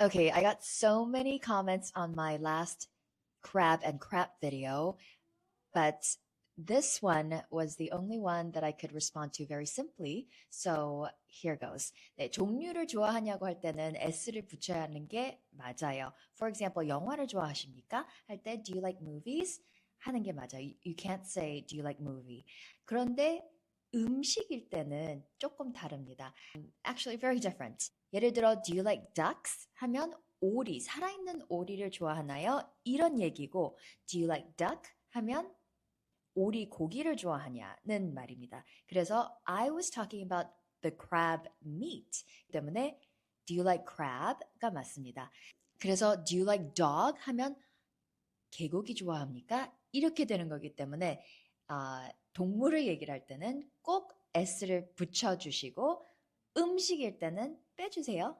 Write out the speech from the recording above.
Okay, I got so many comments on my last crab and crap video, but this one was the only one that I could respond to very simply. So here goes. 네, 종류를 좋아하냐고 할 때는 s를 붙여야 하는 게 맞아요. For example, 영화를 좋아하십니까? 할 때 do you like movies? 하는 게 맞아요. You- You can't say do you like movie. 그런데 음식일 때는 조금 다릅니다. Actually very different. 예를 들어 do you like ducks? 하면 오리, 살아있는 오리를 좋아하나요? 이런 얘기고 do you like duck? 하면 오리 고기를 좋아하냐는 말입니다. 그래서 I was talking about the crab meat 때문에 do you like crab가 맞습니다. 그래서 do you like dog 하면 개고기 좋아합니까? 이렇게 되는 거기 때문에 아, 동물을 얘기를 할 때는 꼭 s를 붙여주시고 음식일 때는 빼주세요.